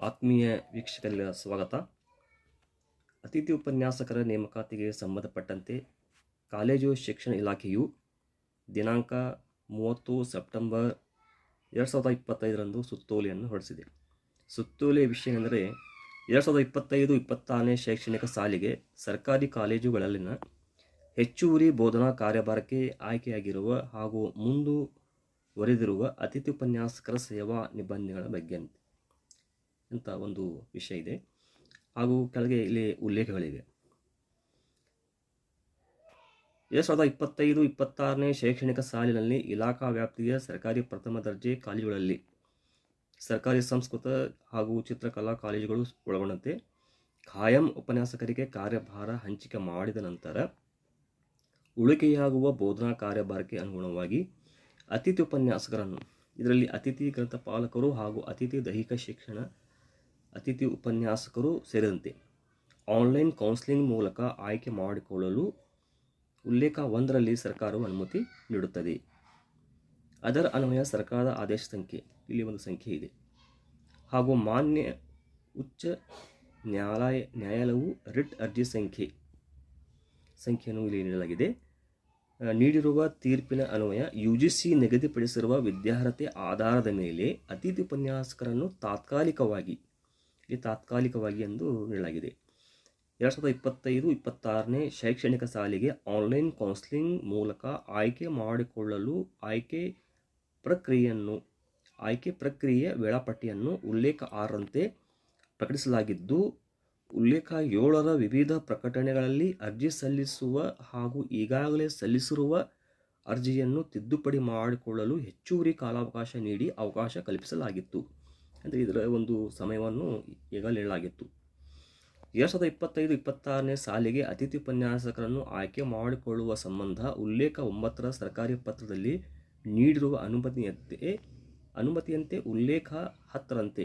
ಆತ್ಮೀಯ ವೀಕ್ಷಕರಿಗೆ ಸ್ವಾಗತ. ಅತಿಥಿ ಉಪನ್ಯಾಸಕರ ನೇಮಕಾತಿಗೆ ಸಂಬಂಧಪಟ್ಟಂತೆ ಕಾಲೇಜು ಶಿಕ್ಷಣ ಇಲಾಖೆಯು ದಿನಾಂಕ ಮೂವತ್ತು ಸೆಪ್ಟೆಂಬರ್ ಎರಡು ಸಾವಿರದ ಇಪ್ಪತ್ತೈದರಂದು ಸುತ್ತೋಲೆಯನ್ನು ಹೊರಡಿಸಿದೆ. ಸುತ್ತೋಲೆಯ ವಿಷಯ ಎಂದರೆ ಎರಡು ಸಾವಿರದ ಇಪ್ಪತ್ತೈದು ಇಪ್ಪತ್ತಾರನೇ ಶೈಕ್ಷಣಿಕ ಸಾಲಿಗೆ ಸರ್ಕಾರಿ ಕಾಲೇಜುಗಳಲ್ಲಿನ ಹೆಚ್ಚುವರಿ ಬೋಧನಾ ಕಾರ್ಯಭಾರಕ್ಕೆ ಆಯ್ಕೆಯಾಗಿರುವ ಹಾಗೂ ಮುಂದುವರೆದಿರುವ ಅತಿಥಿ ಉಪನ್ಯಾಸಕರ ಸೇವಾ ನಿಬಂಧನೆಗಳ ಬಗ್ಗೆ ಅಂತ ಒಂದು ವಿಷಯ ಇದೆ. ಹಾಗೂ ಕೆಳಗೆ ಇಲ್ಲಿ ಉಲ್ಲೇಖಗಳಿವೆ. ಎರಡು ಸಾವಿರದ ಇಪ್ಪತ್ತೈದು, ಇಪ್ಪತ್ತಾರನೇ ಶೈಕ್ಷಣಿಕ ಸಾಲಿನಲ್ಲಿ ಇಲಾಖಾ ವ್ಯಾಪ್ತಿಯ ಸರ್ಕಾರಿ ಪ್ರಥಮ ದರ್ಜೆ ಕಾಲೇಜುಗಳಲ್ಲಿ ಸರ್ಕಾರಿ ಸಂಸ್ಕೃತ ಹಾಗೂ ಚಿತ್ರಕಲಾ ಕಾಲೇಜುಗಳು ಒಳಗೊಂಡಂತೆ ಖಾಯಂ ಉಪನ್ಯಾಸಕರಿಗೆ ಕಾರ್ಯಭಾರ ಹಂಚಿಕೆ ಮಾಡಿದ ನಂತರ ಉಳಿಕೆಯಾಗುವ ಬೋಧನಾ ಕಾರ್ಯಭಾರಕ್ಕೆ ಅನುಗುಣವಾಗಿ ಅತಿಥಿ ಉಪನ್ಯಾಸಕರನ್ನು, ಇದರಲ್ಲಿ ಅತಿಥಿ ಗ್ರಂಥಪಾಲಕರು ಹಾಗೂ ಅತಿಥಿ ದೈಹಿಕ ಶಿಕ್ಷಣ ಅತಿಥಿ ಉಪನ್ಯಾಸಕರು ಸೇರಿದಂತೆ. ಆನ್ಲೈನ್ ಕೌನ್ಸಿಲಿಂಗ್ ಮೂಲಕ ಆಯ್ಕೆ ಮಾಡಿಕೊಳ್ಳಲು ಉಲ್ಲೇಖ ಒಂದರಲ್ಲಿ ಸರ್ಕಾರವು ಅನುಮತಿ ನೀಡುತ್ತದೆ. ಅದರ ಅನ್ವಯ ಸರ್ಕಾರದ ಆದೇಶ ಸಂಖ್ಯೆ, ಇಲ್ಲಿ ಒಂದು ಸಂಖ್ಯೆ ಇದೆ. ಹಾಗೂ ಮಾನ್ಯ ಉಚ್ಚ ನ್ಯಾಯಾಲಯ, ನ್ಯಾಯಾಲಯವು ರಿಟ್ ಅರ್ಜಿ ಸಂಖ್ಯೆ ಸಂಖ್ಯೆಯನ್ನು ಇಲ್ಲಿ ನೀಡಲಾಗಿದೆ. ನೀಡಿರುವ ತೀರ್ಪಿನ ಅನ್ವಯ ಯು ಜಿ ಸಿ ನಿಗದಿಪಡಿಸಿರುವ ವಿದ್ಯಾರ್ಹತೆ ಆಧಾರದ ಮೇಲೆ ಅತಿಥಿ ಉಪನ್ಯಾಸಕರನ್ನು ತಾತ್ಕಾಲಿಕವಾಗಿ ಇಲ್ಲಿ ತಾತ್ಕಾಲಿಕವಾಗಿ ಎಂದು ಹೇಳಲಾಗಿದೆ. ಎರಡು ಸಾವಿರದ ಇಪ್ಪತ್ತೈದು ಇಪ್ಪತ್ತಾರನೇ ಶೈಕ್ಷಣಿಕ ಸಾಲಿಗೆ ಆನ್ಲೈನ್ ಕೌನ್ಸಿಲಿಂಗ್ ಮೂಲಕ ಆಯ್ಕೆ ಮಾಡಿಕೊಳ್ಳಲು ಆಯ್ಕೆ ಪ್ರಕ್ರಿಯೆಯನ್ನು, ಆಯ್ಕೆ ಪ್ರಕ್ರಿಯೆ ವೇಳಾಪಟ್ಟಿಯನ್ನು ಉಲ್ಲೇಖ ಆರರಂತೆ ಪ್ರಕಟಿಸಲಾಗಿದ್ದು, ಉಲ್ಲೇಖ ಏಳರ ವಿವಿಧ ಪ್ರಕಟಣೆಗಳಲ್ಲಿ ಅರ್ಜಿ ಸಲ್ಲಿಸುವ ಹಾಗೂ ಈಗಾಗಲೇ ಸಲ್ಲಿಸಿರುವ ಅರ್ಜಿಯನ್ನು ತಿದ್ದುಪಡಿ ಮಾಡಿಕೊಳ್ಳಲು ಹೆಚ್ಚುವರಿ ಕಾಲಾವಕಾಶ ನೀಡಿ ಅವಕಾಶ ಕಲ್ಪಿಸಲಾಗಿತ್ತು. ಅಂದರೆ ಇದರ ಒಂದು ಸಮಯವನ್ನು ಈಗ ನೀಡಲಾಗಿತ್ತು ಎರಡು ಸಾವಿರದ ಇಪ್ಪತ್ತೈದು, ಇಪ್ಪತ್ತಾರನೇ ಸಾಲಿಗೆ ಅತಿಥಿ ಉಪನ್ಯಾಸಕರನ್ನು ಆಯ್ಕೆ ಮಾಡಿಕೊಳ್ಳುವ ಸಂಬಂಧ ಉಲ್ಲೇಖ ಒಂಬತ್ತರ ಸರ್ಕಾರಿ ಪತ್ರದಲ್ಲಿ ನೀಡಿರುವ ಅನುಮತಿಯಂತೆ ಅನುಮತಿಯಂತೆ ಉಲ್ಲೇಖ ಹತ್ತರಂತೆ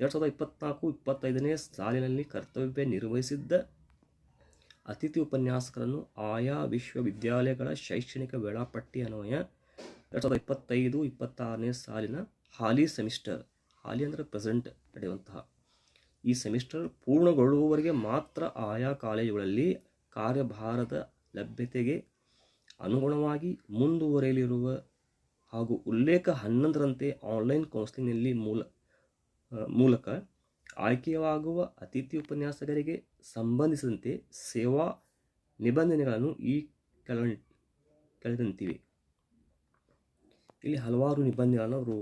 ಎರಡು ಸಾವಿರದ ಇಪ್ಪತ್ತ್ನಾಲ್ಕು ಇಪ್ಪತ್ತೈದನೇ ಸಾಲಿನಲ್ಲಿ ಕರ್ತವ್ಯ ನಿರ್ವಹಿಸಿದ್ದ ಅತಿಥಿ ಉಪನ್ಯಾಸಕರನ್ನು ಆಯಾ ವಿಶ್ವವಿದ್ಯಾಲಯಗಳ ಶೈಕ್ಷಣಿಕ ವೇಳಾಪಟ್ಟಿ ಅನ್ವಯ ಎರಡು ಸಾವಿರದ ಇಪ್ಪತ್ತೈದು, ಇಪ್ಪತ್ತಾರನೇ ಸಾಲಿನ ಹಾಲಿ ಸೆಮಿಸ್ಟರ್ ಹಾಲಿ ಅಂದರೆ ಪ್ರೆಸೆಂಟ್ ನಡೆಯುವಂತಹ ಈ ಸೆಮಿಸ್ಟರ್ ಪೂರ್ಣಗೊಳ್ಳುವವರೆಗೆ ಮಾತ್ರ ಆಯಾ ಕಾಲೇಜುಗಳಲ್ಲಿ ಕಾರ್ಯಭಾರದ ಲಭ್ಯತೆಗೆ ಅನುಗುಣವಾಗಿ ಮುಂದುವರೆಯಲಿರುವ ಹಾಗೂ ಉಲ್ಲೇಖ ಹನ್ನೊಂದರಂತೆ ಆನ್ಲೈನ್ ಕೌನ್ಸಿಲಿಂಗ್ನಲ್ಲಿ ಮೂಲ ಮೂಲಕ ಆಯ್ಕೆಯಾಗುವ ಅತಿಥಿ ಉಪನ್ಯಾಸಕರಿಗೆ ಸಂಬಂಧಿಸಿದಂತೆ ಸೇವಾ ನಿಬಂಧನೆಗಳನ್ನು ಈ ಕೆಳ ಕೆಳದಂತಿವೆ. ಇಲ್ಲಿ ಹಲವಾರು ನಿಬಂಧನೆಗಳನ್ನು ಅವರು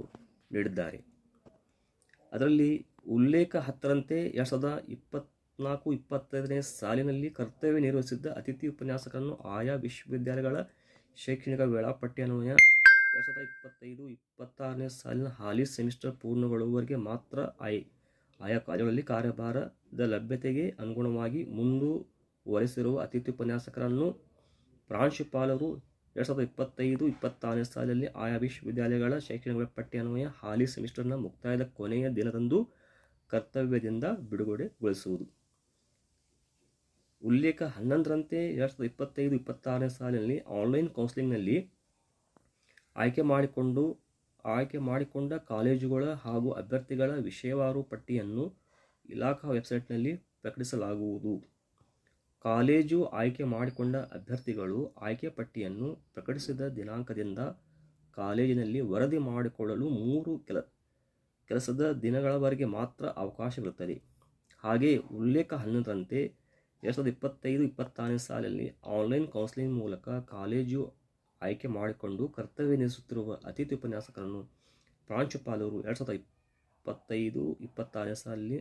ನೀಡಿದ್ದಾರೆ. ಅದರಲ್ಲಿ ಉಲ್ಲೇಖ ಹತ್ತರಂತೆ ಎರಡು ಸಾವಿರದ ಇಪ್ಪತ್ನಾಲ್ಕು, ಇಪ್ಪತ್ತೈದನೇ ಸಾಲಿನಲ್ಲಿ ಕರ್ತವ್ಯ ನಿರ್ವಹಿಸಿದ್ದ ಅತಿಥಿ ಉಪನ್ಯಾಸಕರನ್ನು ಆಯಾ ವಿಶ್ವವಿದ್ಯಾಲಯಗಳ ಶೈಕ್ಷಣಿಕ ವೇಳಾಪಟ್ಟಿ ಅನ್ವಯ ಎರಡು ಸಾವಿರದ ಇಪ್ಪತ್ತೈದು, ಇಪ್ಪತ್ತಾರನೇ ಸಾಲಿನ ಹಾಲಿ ಸೆಮಿಸ್ಟರ್ ಪೂರ್ಣಗೊಳ್ಳುವವರೆಗೆ ಮಾತ್ರ ಆಯ್, ಆಯಾ ಕಾಲೇಜುಗಳಲ್ಲಿ ಕಾರ್ಯಭಾರದ ಲಭ್ಯತೆಗೆ ಅನುಗುಣವಾಗಿ ಮುಂದುವರೆಸಿರುವ ಅತಿಥಿ ಉಪನ್ಯಾಸಕರನ್ನು ಪ್ರಾಂಶುಪಾಲರು ಎರಡು ಸಾವಿರದ ಇಪ್ಪತ್ತೈದು, ಇಪ್ಪತ್ತಾರನೇ ಸಾಲಿನಲ್ಲಿ ಆಯಾ ವಿಶ್ವವಿದ್ಯಾಲಯಗಳ ಶೈಕ್ಷಣಿಕ ಪಟ್ಟಿ ಅನ್ವಯ ಹಾಲಿ ಸೆಮಿಸ್ಟರ್ನ ಮುಕ್ತಾಯದ ಕೊನೆಯ ದಿನದಂದು ಕರ್ತವ್ಯದಿಂದ ಬಿಡುಗಡೆಗೊಳಿಸುವುದು. ಉಲ್ಲೇಖ ಹನ್ನೊಂದರಂತೆ ಎರಡು ಸಾವಿರದ ಇಪ್ಪತ್ತೈದು, ಇಪ್ಪತ್ತಾರನೇ ಸಾಲಿನಲ್ಲಿ ಆನ್ಲೈನ್ ಕೌನ್ಸಿಲಿಂಗ್ನಲ್ಲಿ ಆಯ್ಕೆ ಮಾಡಿಕೊಂಡು, ಆಯ್ಕೆ ಮಾಡಿಕೊಂಡ ಕಾಲೇಜುಗಳ ಹಾಗೂ ಅಭ್ಯರ್ಥಿಗಳ ವಿಷಯವಾರು ಪಟ್ಟಿಯನ್ನು ಇಲಾಖಾ ವೆಬ್ಸೈಟ್ನಲ್ಲಿ ಪ್ರಕಟಿಸಲಾಗುವುದು. ಕಾಲೇಜು ಆಯ್ಕೆ ಮಾಡಿಕೊಂಡ ಅಭ್ಯರ್ಥಿಗಳು ಆಯ್ಕೆ ಪಟ್ಟಿಯನ್ನು ಪ್ರಕಟಿಸಿದ ದಿನಾಂಕದಿಂದ ಕಾಲೇಜಿನಲ್ಲಿ ವರದಿ ಮಾಡಿಕೊಳ್ಳಲು ಮೂರು ಕೆಲ, ಕೆಲಸದ ದಿನಗಳವರೆಗೆ ಮಾತ್ರ ಅವಕಾಶವಿರುತ್ತದೆ ಹಾಗೆಯೇ ಉಲ್ಲೇಖ ಹನ್ನೊಂದರಂತೆ ಎರಡು ಸಾವಿರದ ಇಪ್ಪತ್ತೈದು, ಇಪ್ಪತ್ತಾರನೇ ಸಾಲಿನಲ್ಲಿ ಆನ್ಲೈನ್ ಕೌನ್ಸಿಲಿಂಗ್ ಮೂಲಕ ಕಾಲೇಜು ಆಯ್ಕೆ ಮಾಡಿಕೊಂಡು ಕರ್ತವ್ಯ ನಿರ್ವಹಿಸುತ್ತಿರುವ ಅತಿಥಿ ಉಪನ್ಯಾಸಕರನ್ನು ಪ್ರಾಂಶುಪಾಲರು ಎರಡು ಸಾವಿರದ ಇಪ್ಪತ್ತೈದು, ಇಪ್ಪತ್ತಾರನೇ ಸಾಲಿನಲ್ಲಿ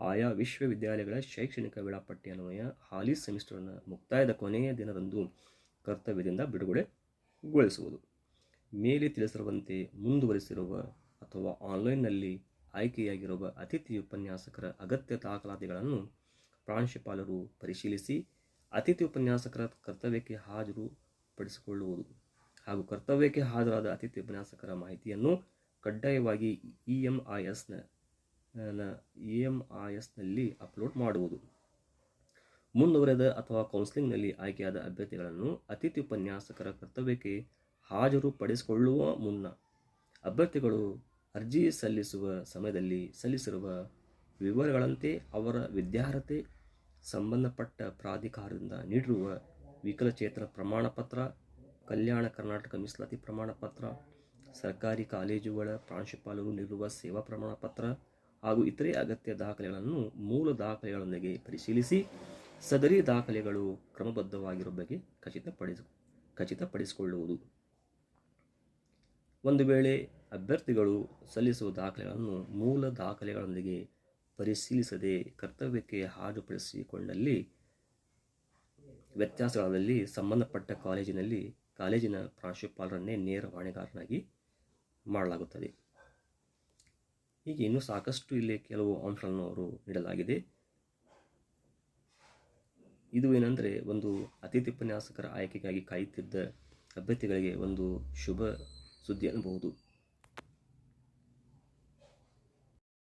ಆಯಾ ವಿಶ್ವವಿದ್ಯಾಲಯಗಳ ಶೈಕ್ಷಣಿಕ ವೇಳಾಪಟ್ಟಿ ಅನ್ವಯ ಹಾಲಿ ಸೆಮಿಸ್ಟರ್ನ ಮುಕ್ತಾಯದ ಕೊನೆಯ ದಿನದಂದು ಕರ್ತವ್ಯದಿಂದ ಬಿಡುಗಡೆಗೊಳಿಸುವುದು. ಮೇಲೆ ತಿಳಿಸಿರುವಂತೆ ಮುಂದುವರಿಸಿರುವ ಅಥವಾ ಆನ್ಲೈನ್ನಲ್ಲಿ ಆಯ್ಕೆಯಾಗಿರುವ ಅತಿಥಿ ಉಪನ್ಯಾಸಕರ ಅಗತ್ಯ ದಾಖಲಾತಿಗಳನ್ನು ಪ್ರಾಂಶುಪಾಲರು ಪರಿಶೀಲಿಸಿ ಅತಿಥಿ ಉಪನ್ಯಾಸಕರ ಕರ್ತವ್ಯಕ್ಕೆ ಹಾಜರು ಪಡಿಸಿಕೊಳ್ಳುವುದು ಹಾಗೂ ಕರ್ತವ್ಯಕ್ಕೆ ಹಾಜರಾದ ಅತಿಥಿ ಉಪನ್ಯಾಸಕರ ಮಾಹಿತಿಯನ್ನು ಕಡ್ಡಾಯವಾಗಿ ಇ ಎಂ ಐ ಎಸ್ನ ಇ ಎಂ ಐ ಎಸ್ನಲ್ಲಿ ಅಪ್ಲೋಡ್ ಮಾಡುವುದು. ಮುಂದುವರೆದ ಅಥವಾ ಕೌನ್ಸಿಲಿಂಗ್ನಲ್ಲಿ ಆಯ್ಕೆಯಾದ ಅಭ್ಯರ್ಥಿಗಳನ್ನು ಅತಿಥಿ ಉಪನ್ಯಾಸಕರ ಕರ್ತವ್ಯಕ್ಕೆ ಹಾಜರು ಪಡಿಸಿಕೊಳ್ಳುವ ಮುನ್ನ ಅಭ್ಯರ್ಥಿಗಳು ಅರ್ಜಿ ಸಲ್ಲಿಸುವ ಸಮಯದಲ್ಲಿ ಸಲ್ಲಿಸಿರುವ ವಿವರಗಳಂತೆ ಅವರ ವಿದ್ಯಾರ್ಹತೆ ಸಂಬಂಧಪಟ್ಟ ಪ್ರಾಧಿಕಾರದಿಂದ ನೀಡಿರುವ ವಿಕಲಚೇತನ ಪ್ರಮಾಣ ಪತ್ರ, ಕಲ್ಯಾಣ ಕರ್ನಾಟಕ ಮೀಸಲಾತಿ ಪ್ರಮಾಣಪತ್ರ ಸರ್ಕಾರಿ ಕಾಲೇಜುಗಳ ಪ್ರಾಂಶುಪಾಲರು ನೀಡಿರುವ ಸೇವಾ ಪ್ರಮಾಣ ಪತ್ರ ಹಾಗೂ ಇತರೆ ಅಗತ್ಯ ದಾಖಲೆಗಳನ್ನು ಮೂಲ ದಾಖಲೆಗಳೊಂದಿಗೆ ಪರಿಶೀಲಿಸಿ ಸದರಿ ದಾಖಲೆಗಳು ಕ್ರಮಬದ್ಧವಾಗಿರೋ ಬಗ್ಗೆ ಖಚಿತಪಡಿಸ, ಖಚಿತಪಡಿಸಿಕೊಳ್ಳುವುದು. ಒಂದು ವೇಳೆ ಅಭ್ಯರ್ಥಿಗಳು ಸಲ್ಲಿಸುವ ದಾಖಲೆಗಳನ್ನು ಮೂಲ ದಾಖಲೆಗಳೊಂದಿಗೆ ಪರಿಶೀಲಿಸದೆ ಕರ್ತವ್ಯಕ್ಕೆ ಹಾಜರುಪಡಿಸಿಕೊಂಡಲ್ಲಿ ವ್ಯತ್ಯಾಸಗಳಲ್ಲಿ ಸಂಬಂಧಪಟ್ಟ ಕಾಲೇಜಿನಲ್ಲಿ, ಕಾಲೇಜಿನ ಪ್ರಾಂಶುಪಾಲರನ್ನೇ ನೇರ ಹೊಣೆಗಾರನಾಗಿ ಮಾಡಲಾಗುತ್ತದೆ. ಹೀಗೆ ಇನ್ನೂ ಸಾಕಷ್ಟು ಇಲ್ಲಿ ಕೆಲವು ಅಂಶಗಳನ್ನು ಅವರು ನೀಡಲಾಗಿದೆ. ಇದು ಏನಂದರೆ ಒಂದು ಅತಿಥಿ ಉಪನ್ಯಾಸಕರ ಆಯ್ಕೆಗಾಗಿ ಕಾಯುತ್ತಿದ್ದ ಅಭ್ಯರ್ಥಿಗಳಿಗೆ ಒಂದು ಶುಭ ಸುದ್ದಿ ಅನ್ನಬಹುದು.